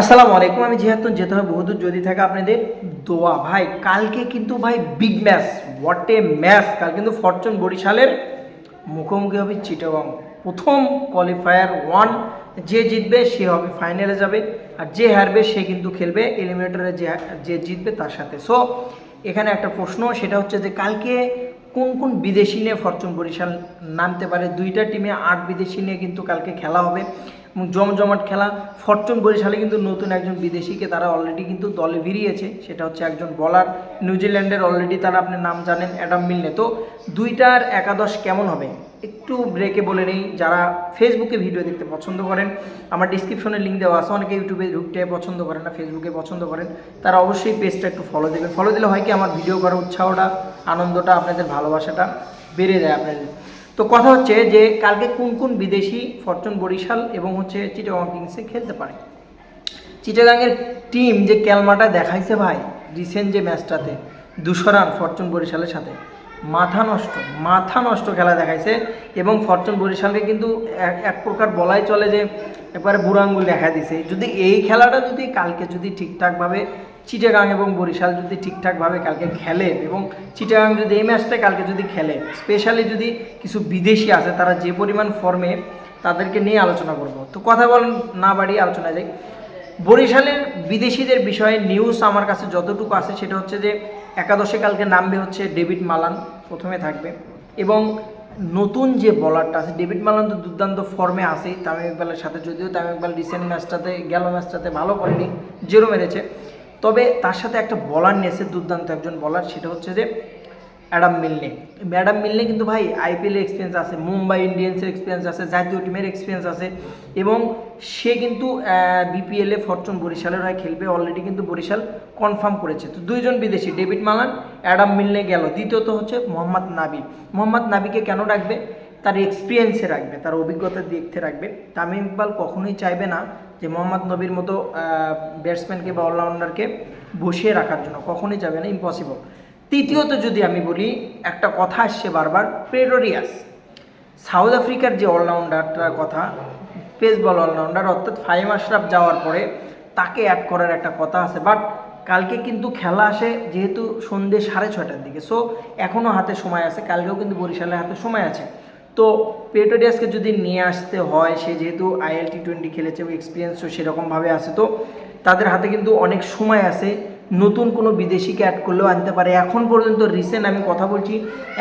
আসসালামু আলাইকুম, আমি যেহেতু যেতে হবে বহুদূর যদি থাকে আপনাদের দোয়া। ভাই, কালকে কিন্তু ভাই big match what a match কাল কিন্তু ফরচুন বরিশালের মুখোমুখি হবে চিটাগং। প্রথম কোয়ালিফায়ার ওয়ান যে জিতবে সে হবে ফাইনালে যাবে, আর যে হারবে সে কিন্তু খেলবে এলিমিনেটরে যে যে জিতবে তার সাথে। সো এখানে একটা প্রশ্ন, সেটা হচ্ছে যে কালকে কোন কোন বিদেশি নিয়ে ফরচুন বরিশাল নামতে পারে? দুইটা টিমে আট বিদেশি নিয়ে কিন্তু কালকে খেলা হবে। এবং জমজমাট খেলা। ফরচুন বরিশালে কিন্তু নতুন একজন বিদেশিকে তারা অলরেডি কিন্তু দলে ভিড়িয়েছে। সেটা হচ্ছে একজন বলার নিউজিল্যান্ডের অলরেডি তারা আপনি নাম জানেন অ্যাডাম মিলনে। তো দুইটার একাদশ কেমন হবে? একটু ব্রেকে বলে নেই। যারা ফেসবুকে ভিডিও দেখতে পছন্দ করেন, আমার ডিসক্রিপশনে লিঙ্ক দেওয়া আছে। অনেকে ইউটিউবে ঢুকতে পছন্দ করেন না ফেসবুকে পছন্দ করেন, তারা অবশ্যই পেজটা একটু ফলো দেবেন ফলো দিলে হয় কি, আমার ভিডিও করার উৎসাহটা, আনন্দটা, আপনাদের ভালোবাসাটা বেড়ে যায় আপনাদের। তো কথা হচ্ছে যে কালকে কোন কোন বিদেশি ফরচুন বরিশাল এবং হচ্ছে চিটাগং কিংসে খেলতে পারে? চিটাগাংয়ের টিম যে ক্যালমাটা দেখাইছে ভাই রিসেন্ট যে ম্যাচটাতে দুশো রান ফরচুন বরিশালের সাথে, মাথা নষ্ট মাথা নষ্ট খেলা দেখাইছে এবং ফরচুন বরিশালকে কিন্তু এক প্রকার বলাই চলে যে, একবারে বুড়াঙ্গুল দেখা দিছে। যদি এই খেলাটা যদি কালকে যদি ঠিকঠাকভাবে চিটাগাং এবং বরিশাল যদি ঠিকঠাকভাবে কালকে খেলে এবং চিটাগাং যদি এই ম্যাচটা কালকে যদি খেলে স্পেশালি যদি কিছু বিদেশি আছে, তারা যে পরিমাণ ফর্মে তাদেরকে নিয়ে আলোচনা করব। তো কথা বল না বাড়িয়ে আলোচনা যাই। বরিশালের বিদেশিদের বিষয়ে নিউজ আমার কাছে যতটুকু আছে, সেটা হচ্ছে যে একাদশে কালকে নামবে হচ্ছে ডেভিড মালান, প্রথমে থাকবে। এবং নতুন যে বলারটা আছে, ডেভিড মালান তো দুর্দান্ত ফর্মে আসেই তামিম ইকবালের সাথে, যদিও তামিম ইকবাল রিসেন্ট ম্যাচটাতে গেল ম্যাচটাতে ভালো করেনি জেরো মেরেছে। তবে তার সাথে একটা বলার নিয়েছে দুর্দান্ত একজন বলার সেটা হচ্ছে যে অ্যাডাম মিলনে অ্যাডাম মিলনে কিন্তু ভাই আইপিএলের এক্সপিরিয়েন্স আছে মুম্বাই ইন্ডিয়ান্সের এক্সপিরিয়েন্স আছে, জাতীয় টিমের এক্সপিরিয়েন্স আছে এবং সে কিন্তু বিপিএলে ফরচুন বরিশালের হয়ে খেলবে অলরেডি কিন্তু বরিশাল কনফার্ম করেছে। তো দুইজন বিদেশি ডেভিড মালান অ্যাডাম মিলনে গেল। দ্বিতীয়ত হচ্ছে মোহাম্মদ নাবি মোহাম্মদ নাবিকে কেন রাখবে? তার এক্সপিরিয়েন্সে রাখবে, তার অভিজ্ঞতা দেখতে রাখবে। তামিম ইকবাল কখনোই চাইবে না যে মোহাম্মদ নবীর মতো ব্যাটসম্যানকে বা অলরাউন্ডারকে বসিয়ে রাখার জন্য কখনই যাবে না ইম্পসিবল তৃতীয়ত যদি আমি বলি, একটা কথা আসছে বারবার প্রেডোরিয়াস সাউথ আফ্রিকার যে অলরাউন্ডারটার কথা পেস বল অলরাউন্ডার অর্থাৎ ফাইম আশরাফ যাওয়ার পরে তাকে অ্যাড করার একটা কথা আছে বাট কালকে কিন্তু খেলা আসে যেহেতু সন্ধ্যে সাড়ে ছটার দিকে সো এখনও হাতে সময় আছে, কালকেও কিন্তু বরিশালের হাতে সময় আছে। তো পেটোরিয়াসকে যদি নিয়ে আসতে হয়, সে যেহেতু আইএল টি টোয়েন্টি খেলেছে এক্সপিরিয়েন্সও সেরকমভাবে আছে, তো তাদের হাতে কিন্তু অনেক সময় আছে। নতুন কোনো বিদেশিকে অ্যাড করলেও আনতে পারে। এখন পর্যন্ত রিসেন্ট আমি কথা বলছি,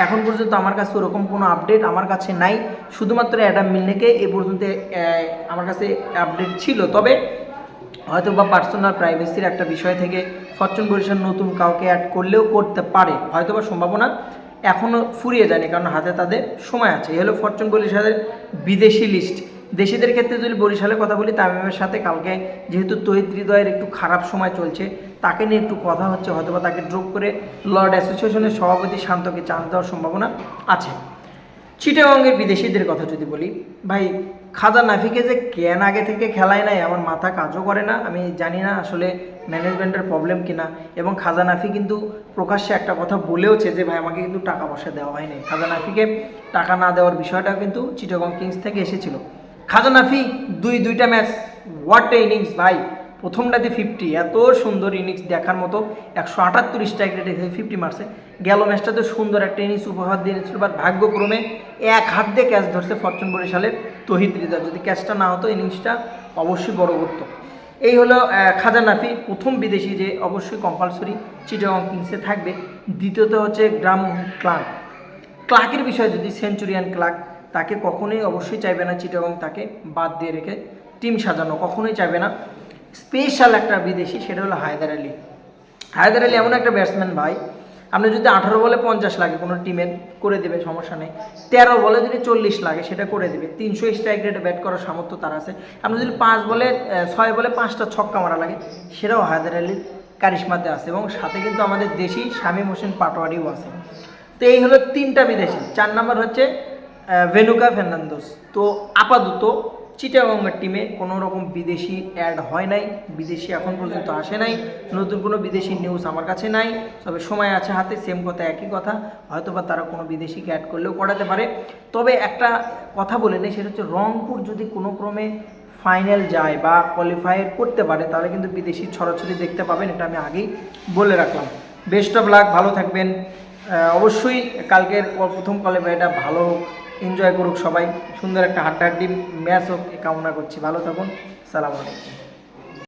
এখন পর্যন্ত আমার কাছে ওরকম কোনো আপডেট আমার কাছে নাই। শুধুমাত্র অ্যাডাম মিলনেকে এ পর্যন্ত আমার কাছে আপডেট ছিল। তবে হয়তো বা পার্সোনাল প্রাইভেসির একটা বিষয় থেকে ফরচুন বরিশাল নতুন কাউকে অ্যাড করলেও করতে পারে। হয়তো বা সম্ভাবনা এখনও ফুরিয়ে যায়নি, কারণ হাতে তাদের সময় আছে। এই হলো ফরচুন বরিশালের বিদেশি লিস্ট। দেশিদের ক্ষেত্রে যদি বরিশালের কথা বলি, তামিমের সাথে কালকে যেহেতু তহিদ হৃদয়ের একটু খারাপ সময় চলছে, তাকে নিয়ে একটু কথা হচ্ছে হয়তো বা তাকে ড্রপ করে লর্ড অ্যাসোসিয়েশনের সভাপতি শান্তকে চান্স দেওয়ার সম্ভাবনা আছে। চিটাগঙ্গের বিদেশিদের কথা যদি বলি, ভাই খাজা নাফিকে যে কেন আগে থেকে খেলায় নাই, আমার মাথা কাজও করে না, আমি জানি না আসলে ম্যানেজমেন্টের প্রবলেম কিনা। এবং খাজা নাফি কিন্তু প্রকাশ্যে একটা কথা বলেওছে যে, ভাই, আমাকে কিন্তু টাকা পয়সা দেওয়া হয়নি। খাজা নাফিকে টাকা না দেওয়ার বিষয়টা কিন্তু চিটাগং কিংস থেকে এসেছিল। খাজা নাফি দুই দুইটা ম্যাচ হোয়াট ইনিংস ভাই! প্রথমটাতে ফিফটি এত সুন্দর ইনিংস দেখার মতো একশো আটাত্তর স্ট্রাইক রেটে ফিফটি মারছে। গেল ম্যাচটাতে সুন্দর একটা ইনিংস উপহার দিয়েছিল বাট ভাগ্যক্রমে এক হাত দিয়ে ক্যাচ ধরছে ফরচুন বরিশালের তহিদ হৃদয় যদি ক্যাচটা না হতো ইনিংসটা অবশ্যই বড় করতো। এই হলো আহ, খাজা নাফি প্রথম বিদেশি যে অবশ্যই কম্পালসরি চিটাগং কিংসে থাকবে। দ্বিতীয়ত হচ্ছে গ্রাম ক্লার্ক। ক্লার্কের বিষয়ে যদি সেঞ্চুরিয়ান ক্লার্ক তাকে কখনোই অবশ্যই চাইবে না চিটাগং তাকে বাদ দিয়ে রেখে। টিম সাজানো কখনোই চাইবে না। স্পেশাল একটা বিদেশি, সেটা হলো হায়দার আলী। হায়দার আলী এমন একটা ব্যাটসম্যান ভাই, আপনি যদি আঠারো বলে পঞ্চাশ লাগে, কোনো টিমের করে দেবে, সমস্যা নেই। তেরো বলে যদি চল্লিশ লাগে, সেটা করে দেবে। তিনশো স্ট্রাইক রেটে ব্যাট করার সামর্থ্য তার আছে। আপনি যদি পাঁচ বলে ছয় বলে পাঁচটা ছক্কা মারা লাগে, সেটাও হায়দার আলীর কারিশমাতে আছে এবং সাথে কিন্তু আমাদের দেশি শামীম হোসেন পাটোয়ারিও আছে। তো এই হলো তিনটা বিদেশি, চার নাম্বার হচ্ছে ভেনুকা ফের্নান্দোস। তো আপাতত চিটাগঙ্গার টিমে কোনো রকম বিদেশি অ্যাড হয় নাই, বিদেশি এখন পর্যন্ত আসে নাই, নতুন কোনো বিদেশি নিউজ আমার কাছে নাই, তবে সময় আছে হাতে সেম কথা, একই কথা হয়তো বা তারা কোনো বিদেশিকে অ্যাড করলেও করাতে পারে। তবে একটা কথা বলে নেই, সেটা হচ্ছে রংপুর যদি কোনো ক্রমে ফাইনাল যায় বা কোয়ালিফাই করতে পারে, তাহলে কিন্তু বিদেশি ছড়াছড়ি দেখতে পাবেন, এটা আমি আগেই বলে রাখলাম। বেস্ট অফ লাক ভালো থাকবেন। অবশ্যই কালকের প্রথম কোয়ালিফাইটা ভালো হোক। এনজয় করুক সবাই। সুন্দর একটা হাড্ডাহাড্ডি ম্যাচ হোক কামনা করছি। ভালো থাকুন। সালাম আলাইকুম।